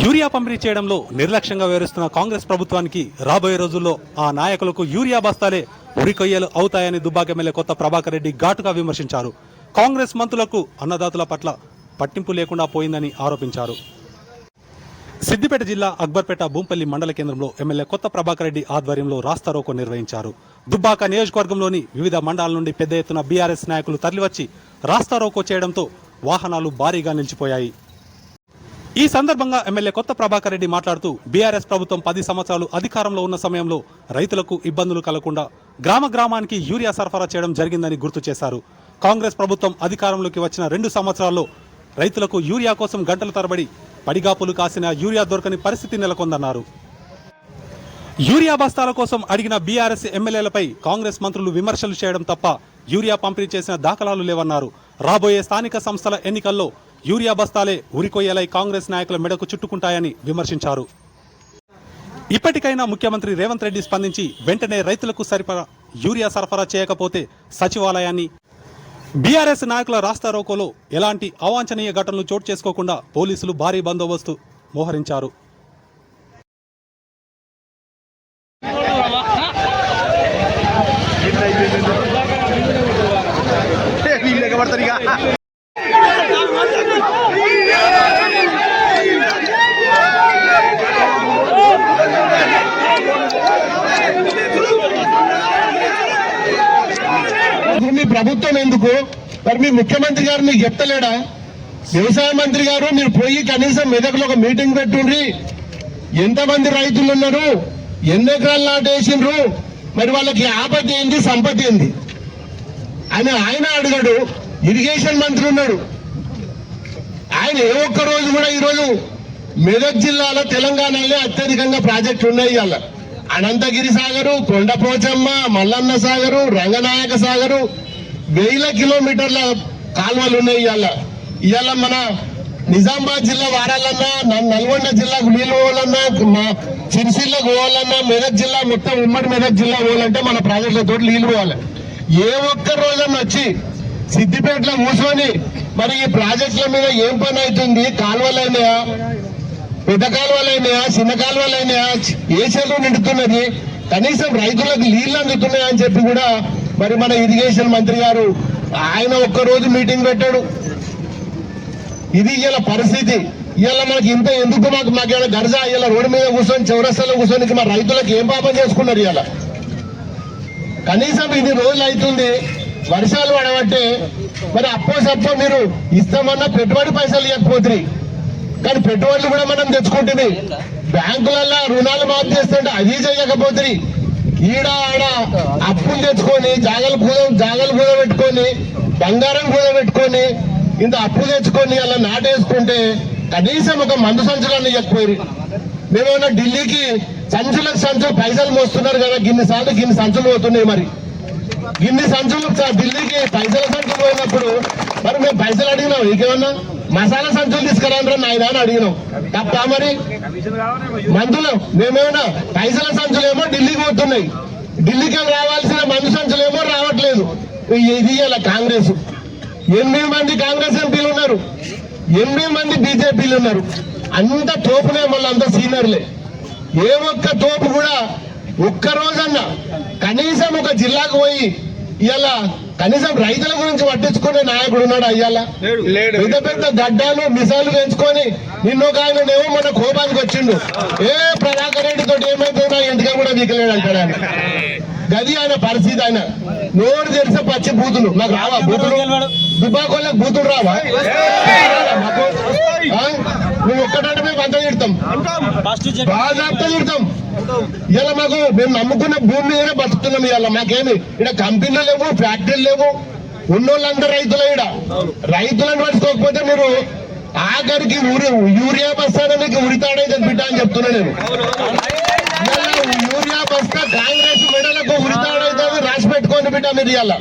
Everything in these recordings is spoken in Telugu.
యూరియా పంపిణీ చేయడంలో నిర్లక్ష్యంగా వ్యవహరిస్తున్న కాంగ్రెస్ ప్రభుత్వానికి రాబోయే రోజుల్లో ఆ నాయకులకు యూరియా బస్తాలే ఉరికొయ్యలు అవుతాయని దుబ్బాక ఎమ్మెల్యే కొత్త ప్రభాకర్ రెడ్డి ఘాటుగా విమర్శించారు. కాంగ్రెస్ మంత్రులకు అన్నదాతల పట్ల పట్టింపు లేకుండా పోయిందని ఆరోపించారు. సిద్దిపేట జిల్లా అక్బర్పేట భూంపల్లి మండల కేంద్రంలో ఎమ్మెల్యే కొత్త ప్రభాకర్ రెడ్డి ఆధ్వర్యంలో రాస్తారోకో నిర్వహించారు. దుబ్బాక నియోజకవర్గంలోని వివిధ మండలాల నుండి పెద్ద ఎత్తున బీఆర్ఎస్ నాయకులు తరలివచ్చి రాస్తారోకో చేయడంతో వాహనాలు భారీగా నిలిచిపోయాయి. ఈ సందర్భంగా ఎమ్మెల్యే కొత్త ప్రభాకర్ రెడ్డి మాట్లాడుతూ బీఆర్ఎస్ ప్రభుత్వం పది సంవత్సరాలు అధికారంలో ఉన్న సమయంలో రైతులకు ఇబ్బందులు కలగకుండా గ్రామ గ్రామానికి యూరియా సరఫరా చేయడం జరిగిందని గుర్తు చేశారు. కాంగ్రెస్ ప్రభుత్వం అధికారంలోకి వచ్చిన రెండు సంవత్సరాల్లో రైతులకు యూరియా కోసం గంటల తరబడి పడిగాపులు కాసిన యూరియా దొరకని పరిస్థితి నెలకొందన్నారు. యూరియా బస్తాల కోసం అడిగిన బీఆర్ఎస్ ఎమ్మెల్యేలపై కాంగ్రెస్ మంత్రులు విమర్శలు చేయడం తప్ప యూరియా పంపిణీ చేసిన దాఖలాలు లేవన్నారు. రాబోయే స్థానిక సంస్థల ఎన్నికల్లో యూరియా బస్తాలే ఉరికొయ్యేలై కాంగ్రెస్ నాయకుల మెడకు చుట్టుకుంటాయని విమర్శించారు. ఇప్పటికైనా ముఖ్యమంత్రి రేవంత్ రెడ్డి స్పందించి వెంటనే రైతులకు సరిపడా యూరియా సరఫరా చేయకపోతే సచివాలయాన్ని బీఆర్ఎస్ నాయకుల రాస్తారోకోలో ఎలాంటి అవాంఛనీయ ఘటనలు చోటు చేసుకోకుండా పోలీసులు భారీ బందోబస్తు మోహరించారు. వీళ్ళు ఇక. మీ ప్రభుత్వం ఎందుకు? మరి మీ ముఖ్యమంత్రి గారు మీకు చెప్తలేడా? వ్యవసాయ మంత్రి గారు మీరు పోయి కనీసం మెదకులో ఒక మీటింగ్ పెట్టుండ్రి. ఎంతమంది రైతులు ఉన్నారు? ఎన్ని ఎకరాలు నాటేసిండ్రు? మరి వాళ్ళకి ఆపత్తి ఏంది సంపత్తి ఏంది? ఆయన ఆయన అడిగాడు. ఇరిగేషన్ మంత్రి ఉన్నాడు. ఆయన ఏ ఒక్క రోజు కూడా ఈరోజు మెదక్ జిల్లాలో తెలంగాణలో అత్యధికంగా ప్రాజెక్టులు ఉన్నాయి ఇవాళ. అనంతగిరి సాగరు కొండపోచమ్మ మల్లన్న సాగరు రంగనాయక సాగరు వేల కిలోమీటర్ల కాల్వలు ఉన్నాయి ఇవాళ. ఇవాళ మన నిజామాబాద్ జిల్లా వారాలన్నా నల్గొండ జిల్లాకు నీళ్ళు పోవాలన్నా మా సిరిసిల్ల పోవాలన్నా మెదక్ జిల్లా మొత్తం ఉమ్మడి మెదక్ జిల్లా పోవాలంటే మన ప్రాజెక్టులతో నీళ్ళు పోవాలి. ఏ ఒక్క రోజన్నా వచ్చి సిద్దిపేటలో కూర్చొని మరి ఈ ప్రాజెక్టుల మీద ఏం పని అవుతుంది? కాలువలైనాయా పెద్ద కాలువలైనాయా చిన్న కాలువలైనాయా ఏ చెరువు నిండుతున్నది? కనీసం రైతులకు నీళ్ళు అందుతున్నాయా అని చెప్పి కూడా మరి మన ఇరిగేషన్ మంత్రి గారు ఆయన ఒక్క రోజు మీటింగ్ పెట్టాడు. ఇది ఇలా పరిస్థితి. ఇలా మనకి ఇంత ఎందుకు మాకు మాకు ఇలా గర్జ? ఇలా రోడ్డు మీద కూర్చొని చౌరస్తాలో కూర్చొని మా రైతులకు ఏం పాపం చేసుకున్నారు ఇలా కనీసం ఇది రోజులు అవుతుంది. వర్షాలు పడబట్టే మరి అప్పో సప్పో మీరు ఇస్తామన్నా పెట్టుబడి పైసలు ఇవ్వకపోతుంది కానీ పెట్టుబడులు కూడా మనం తెచ్చుకుంటుంది బ్యాంకులలో రుణాలు మాఫ్ చేస్తుంటే అది చేయకపోతుంది ఈడ ఆడ అప్పులు తెచ్చుకొని జాగలు పూజ జాగలు పూజ పెట్టుకొని బంగారం పూజ పెట్టుకొని ఇంత అప్పు తెచ్చుకొని అలా నాటేసుకుంటే కనీసం ఒక మందు సంచులన్నీ ఇవ్వకపోయి మేమేమన్నా ఢిల్లీకి సంచులకు సంచులు పైసలు మోస్తున్నారు కదా గిన్ని సార్లు గిన్ని సంచులు పోతున్నాయి మరి. ఇన్ని సంచులు ఢిల్లీకి పైసల సంచులు పోయినప్పుడు మరి మేము పైసలు అడిగినాం. ఇంకేమన్నా? మసాలా సంచులు తీసుకురాండ్రా నాయన అని అడిగినాం. తప్ప మరి? మందులు మేమేమన్నా పైసల సంచులేమో ఢిల్లీకి పోతున్నాయి. ఢిల్లీకి రావాల్సిన మందు సంచులేమో రావట్లేదు. ఇది ఇలా కాంగ్రెస్. ఎనిమిది మంది కాంగ్రెస్ ఎంపీలు ఉన్నారు. ఎనిమిది మంది బీజేపీలు ఉన్నారు. అంత తోపునే మళ్ళీ అంత సీనియర్లే. ఏ ఒక్క తోపు కూడా ఒక్క రోజన్నా కనీసం ఒక జిల్లాకు పోయి ఇవాళ కనీసం రైతుల గురించి పట్టించుకునే నాయకుడు ఉన్నాడు అయ్యాల లేడు. పెద్ద పెద్ద గడ్డాలు మిసాలు పెంచుకొని నిన్న ఒక ఆయననేమో మన కోపానికి వచ్చిండు. ఏ ప్రభాకర్ రెడ్డి తోటి ఏమైతుందో ఇంటికి కూడా వీకలేడు అంటాడు ఆయన గది ఆయన పరిస్థితి ఆయన. నోరు తెరిస్తే పచ్చి బూతులు. నాకు రావా బూతులు? దుబ్బాకోళ్ళకి బూతులు రావా? మాకు? నువ్వు ఒక్కటంటే మేము అంతా తిడతాం. బాగా తిడతాం. ఇలా మాకు మేము నమ్ముకున్న భూమి మీదనే బతుకుతున్నాం ఇవాళ. మాకేమి? ఇక్కడ కంపెనీలు లేవు ఫ్యాక్టరీలు లేవు. ఉన్నోళ్ళందరూ రైతులు ఇక్కడ. రైతులను పట్టుకోకపోతే మీరు ఆఖరికి ఊరి యూరియా బస్తానే మీకు ఉరితాడైతే బిడ్డ అని చెప్తున్నా నేను. యూరియా బస్తా కాంగ్రెస్ మెడలకు ఉరితాడైతే రాసి పెట్టుకోండి బిడ్డ మీరు ఇవాళ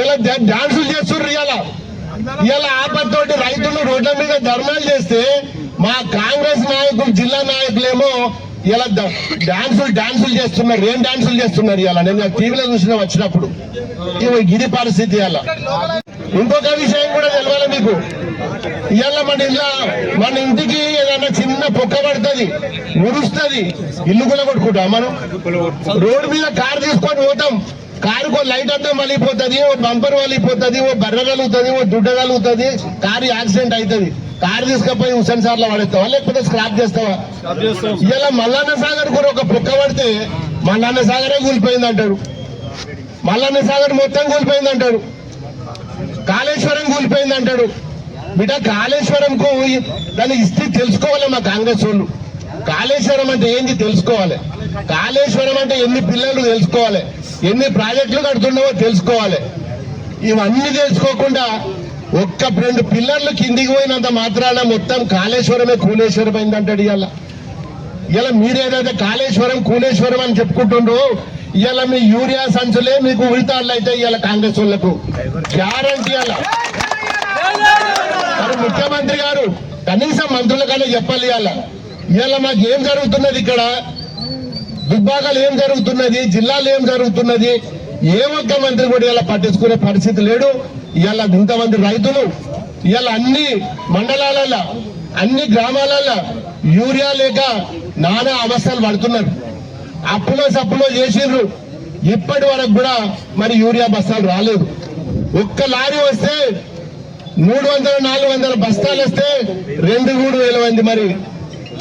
ఇలా డాన్సులు చేస్తున్నారు ఇవాళ ఇవాళ ఆపత్తోటి రైతులు రోడ్ల మీద ధర్నాలు చేస్తే మా కాంగ్రెస్ నాయకులు జిల్లా నాయకులేమో ఇలా డాన్సులు డాన్సులు చేస్తున్నారు ఏం డాన్సులు చేస్తున్నారు ఇలా నేను టీవీలో చూసిన వచ్చినప్పుడు. ఇది పరిస్థితి ఇలా ఇంకొక విషయం కూడా తెలవాలి మీకు. ఇవాళ మన ఇళ్ళ మన ఇంటికి ఏదైనా చిన్న పొక్క పడుతుంది ఉరుస్తుంది ఇల్లు కూడా కొట్టుకుంటాం మనం. రోడ్డు మీద కారు తీసుకొని పోతాం. కారుకో లైట్ అంతా మలిగిపోతుంది ఓ బంపర్ మలిగిపోతుంది ఓ బర్ర కలుగుతుంది ఓ దుడ్డ కలుగుతుంది కారు యాక్సిడెంట్ అవుతుంది. కారు తీసుకపోయి హుసన్ సార్లో పడేస్తావా లేకపోతే స్క్రాప్ చేస్తావా? ఇలా మల్లన్న సాగర్ కూడా ఒక పొక్క పడితే మల్లన్న సాగరే కూలిపోయింది అంటారు మల్లన్న సాగర్ మొత్తం కూలిపోయింది అంటారు కాళేశ్వరం కూలిపోయింది అంటాడు. బిడ్డ కాళేశ్వరంకు దాన్ని ఇస్తే తెలుసుకోవాలి మా కాంగ్రెస్ వాళ్ళు. కాళేశ్వరం అంటే ఏంది తెలుసుకోవాలి. కాళేశ్వరం అంటే ఎన్ని పిల్లలు తెలుసుకోవాలి. ఎన్ని ప్రాజెక్టులు కడుతున్నావో తెలుసుకోవాలి. ఇవన్నీ తెలుసుకోకుండా ఒక్క రెండు పిల్లర్లు కిందికి పోయినంత మాత్రాన మొత్తం కాళేశ్వరమే కూలేశ్వరం అయింది అంటాడు ఇవాళ. ఇలా మీరేదైతే కాళేశ్వరం కూలేశ్వరం అని చెప్పుకుంటుండ్రో ఇవాళ మీ యూరియా సంచులే మీకు ఉరితాళ్ళు అయితే ఇవాళ కాంగ్రెస్ వాళ్ళకు. గ్యారంటీ అలా. మరి ముఖ్యమంత్రి గారు కనీసం మంత్రులకనే చెప్పాలి ఇవాళ ఇవాళ మాకు ఏం జరుగుతున్నది ఇక్కడ? దుబ్బాకలు ఏం జరుగుతున్నది? జిల్లాలో ఏం జరుగుతున్నది? ఏ ఒక్క మంత్రి కూడా ఇలా పట్టించుకునే పరిస్థితి లేడు ఇవాళ ఇంతమంది రైతులు ఇవాళ అన్ని మండలాలలో అన్ని గ్రామాలలో యూరియా లేక నానా అవస్థలు పడుతున్నారు. అప్పులో సప్పులో చేసిండ్రు. ఇప్పటి వరకు కూడా మరి యూరియా బస్తాలు రాలేదు. ఒక్క లారీ వస్తే మూడు వందల నాలుగు వందల బస్తాలు వస్తే రెండు మూడు వేల మంది మరి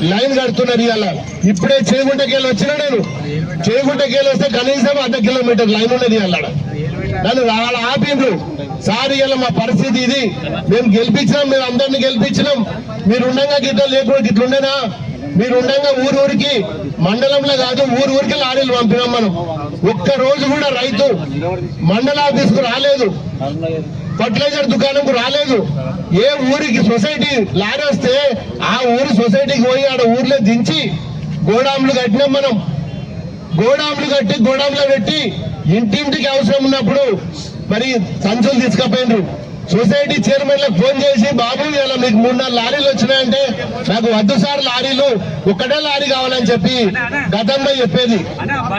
లైన్ కడుతున్నారు ఇవాళ. ఇప్పుడే చేగుంటకెళ్ళి వచ్చిన నేను. చేగుంటకేళ్ళు వస్తే కనీసం అర్ధ కిలోమీటర్ లైన్ ఉన్నది ఇవాళ. నన్ను వాళ్ళ ఆపిండ్రు. సార్ ఇవాళ మా పరిస్థితి ఇది. మేము గెలిపించినాం మేము అందరిని గెలిపించినాం. మీరు ఉండగా గిట్ల లేకుండా గిట్లుండేనా? మీరు ఉండగా ఊరు ఊరికి మండలంలో కాదు ఊరు ఊరికి లారీలు పంపినాం మనం. ఒక్క రోజు కూడా రైతు మండల ఆఫీస్కు రాలేదు. ఫర్టిలైజర్ దుకాణంకు రాలేదు. ఏ ఊరికి సొసైటీ లారీ వస్తే ఆ ఊరి సొసైటీకి పోయి ఆడ ఊర్లో దించి గోడాములు కట్టినాం మనం. గోడాములు కట్టి గోడాంలో పెట్టి ఇంటింటికి అవసరం ఉన్నప్పుడు మరి సంచులు తీసుకుపోయినరు. సొసైటీ చైర్మన్ ఫోన్ చేసి బాబు ఇలా మీకు మూడు నాలుగు లారీలు వచ్చినాయంటే నాకు వద్దు సార్ లారీలు ఒక్కటే లారీ కావాలని చెప్పి గతంలో చెప్పేది.